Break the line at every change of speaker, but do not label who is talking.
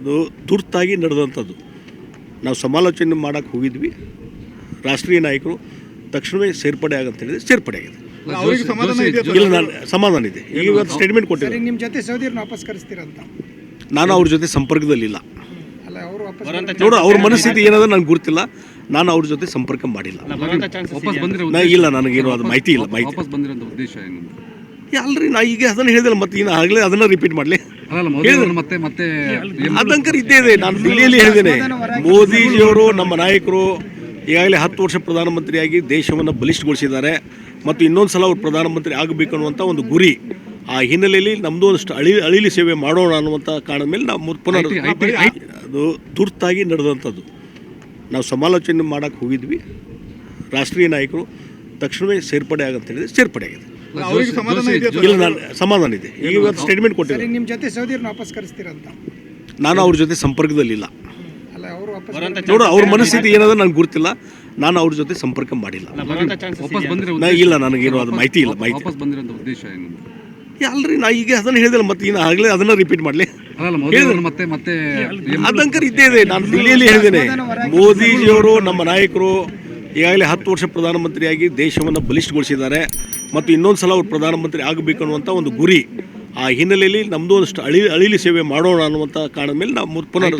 ಅದು ತುರ್ತಾಗಿ ನಡೆದಂಥದ್ದು. ನಾವು ಸಮಾಲೋಚನೆ ಮಾಡೋಕ್ಕೆ ಹೋಗಿದ್ವಿ. ರಾಷ್ಟ್ರೀಯ ನಾಯಕರು ತಕ್ಷಣವೇ ಸೇರ್ಪಡೆ ಆಗಂತ ಹೇಳಿದ್ರೆ ಸೇರ್ಪಡೆ ಆಗಿದೆ.
ಅವರಿಗೆ ಸಮಾಧಾನ ಇದೆಯಾ?
ಇಲ್ಲ ನಾನು ಸಮಾಧಾನ ಇದೆ. ಈಗ ಸ್ಟೇಟ್ಮೆಂಟ್ ಕೊಟ್ಟಿದೆ
ನಿಮ್ಮ ಜೊತೆ ಸೌದಿಯವ್ರನ್ನ ವಾಪಸ್ ಕರೆಸ್ತೀರಂತ.
ನಾನು ಅವ್ರ ಜೊತೆ ಸಂಪರ್ಕದಲ್ಲಿಲ್ಲ
ಅಲ್ಲ ಅವರು ವಾಪಸ್
ನೋಡು ಅವ್ರ ಮನಸ್ಥಿತಿ ಏನದ ನನಗೆ ಗೊತ್ತಿಲ್ಲ ನಾನು ಅವ್ರ ಜೊತೆ ಸಂಪರ್ಕ ಮಾಡಿಲ್ಲ.
ವಾಪಸ್ ಬಂದಿರೋ
ನಾ ಇಲ್ಲ ನನಗೇನು ಅದು ಮಾಹಿತಿ ಇಲ್ಲ ಮಾಹಿತಿ
ವಾಪಸ್ ಬಂದಿರೋಂಥ ಉದ್ದೇಶ ಏನು?
ಅಲ್ರಿ ನಾ ಈಗ ಅದನ್ನ ಹೇಳಿದಲ್ಲ ಮತ್ತೆ ಇನ್ನು ಆಗಲೇ ಅದನ್ನ ರಿಪೀಟ್ ಮಾಡಲಿ.
ಮತ್ತೆ ಮತ್ತೆ
ಅದಂಕರ್ ಇದ್ದೇ ಇದೆ. ನಾನು ದಿಲ್ಲಿಯಲ್ಲಿ ಹೇಳಿದ್ದೇನೆ. ಮೋದಿಜಿಯವರು ನಮ್ಮ ನಾಯಕರು ಈಗಾಗಲೇ ಹತ್ತು ವರ್ಷ ಪ್ರಧಾನಮಂತ್ರಿಯಾಗಿ ದೇಶವನ್ನು ಬಲಿಷ್ಠಗೊಳಿಸಿದ್ದಾರೆ. ಮತ್ತು ಇನ್ನೊಂದು ಸಲ ಅವರು ಪ್ರಧಾನಮಂತ್ರಿ ಆಗಬೇಕು ಅನ್ನುವಂಥ ಒಂದು ಗುರಿ ಆ ಹಿನ್ನೆಲೆಯಲ್ಲಿ ನಮ್ಮದು ಒಂದಷ್ಟು ಅಳಿ ಅಳಿಲಿ ಸೇವೆ ಮಾಡೋಣ ಅನ್ನುವಂಥ ಕಾರಣದ ಮೇಲೆ ನಾವು ಪುನರ್ ಅದು ತುರ್ತಾಗಿ ನಡೆದಂಥದ್ದು. ನಾವು ಸಮಾಲೋಚನೆ ಮಾಡೋಕ್ಕೆ ಹೋಗಿದ್ವಿ. ರಾಷ್ಟ್ರೀಯ ನಾಯಕರು ತಕ್ಷಣವೇ ಸೇರ್ಪಡೆ ಆಗಂತ ಹೇಳಿದ್ರೆ ಸೇರ್ಪಡೆ ಆಗಿದೆ. ಇಲ್ಲ ನಾನು ಸಮಾಧಾನ ಇದೆ. ಈಗ ಇವತ್ತು ಸ್ಟೇಟ್ಮೆಂಟ್ ಕೊಟ್ಟಿದ್ದಾರೆ.
ನಿಮ್ಮ ಜೊತೆ ಸೌದಿಯವ್ರನ್ನ ವಾಪಸ್ ಕರೆಸ್ತೀರಂತ?
ನಾನು ಅವ್ರ ಜೊತೆ ಸಂಪರ್ಕದಲ್ಲಿಲ್ಲ.
ಅಲ್ಲ ಅವರು ವಾಪಸ್
ನೋಡು ಅವ್ರ ಮನಸ್ಥಿತಿ ಏನದ ನನಗೆ ಗೊತ್ತಿಲ್ಲ. ನಾನು ಅವ್ರ ಜೊತೆ ಸಂಪರ್ಕ ಮಾಡಿಲ್ಲ. ನಾ ಇಲ್ಲ ನನಗೇನು ಅದು ಮಾಹಿತಿ ಇಲ್ಲ ಮಾಹಿತಿ
ಉದ್ದೇಶ ಏನು?
ಅಲ್ರಿ ನಾ ಈಗ ಅದನ್ನ ಹೇಳಿದಲ್ಲ ಮತ್ತೆ ಇನ್ನು ಆಗಲೇ ಅದನ್ನ ರಿಪೀಟ್ ಮಾಡಲಿ.
ಅಲ್ಲ ಮೋದಿ ಅವರು ಮತ್ತೆ ಮತ್ತೆ
ಅದಂಕರ್ ಇದ್ದೇ ಇದೆ ನಾನು ದಿಲ್ಲಿಯಲ್ಲಿ ಹೇಳಿದ್ದೇನೆ. ಮೋದಿಜಿಯವರು ನಮ್ಮ ನಾಯಕರು ಈಗಾಗಲೇ ಹತ್ತು ವರ್ಷ ಪ್ರಧಾನಮಂತ್ರಿಯಾಗಿ ದೇಶವನ್ನು ಬಲಿಷ್ಠಗೊಳಿಸಿದ್ದಾರೆ ಮತ್ತು ಇನ್ನೊಂದು ಸಲ ಅವರು ಪ್ರಧಾನಮಂತ್ರಿ ಆಗಬೇಕು ಅನ್ನುವಂಥ ಒಂದು ಗುರಿ ಆ ಹಿನ್ನೆಲೆಯಲ್ಲಿ ನಮ್ಮದು ಒಂದಷ್ಟು ಅಳಿ, ಅಳಿಲಿ ಸೇವೆ ಮಾಡೋಣ ಅನ್ನುವಂಥ ಕಾರಣದ ಮೇಲೆ ನಾವು ಪುನರ್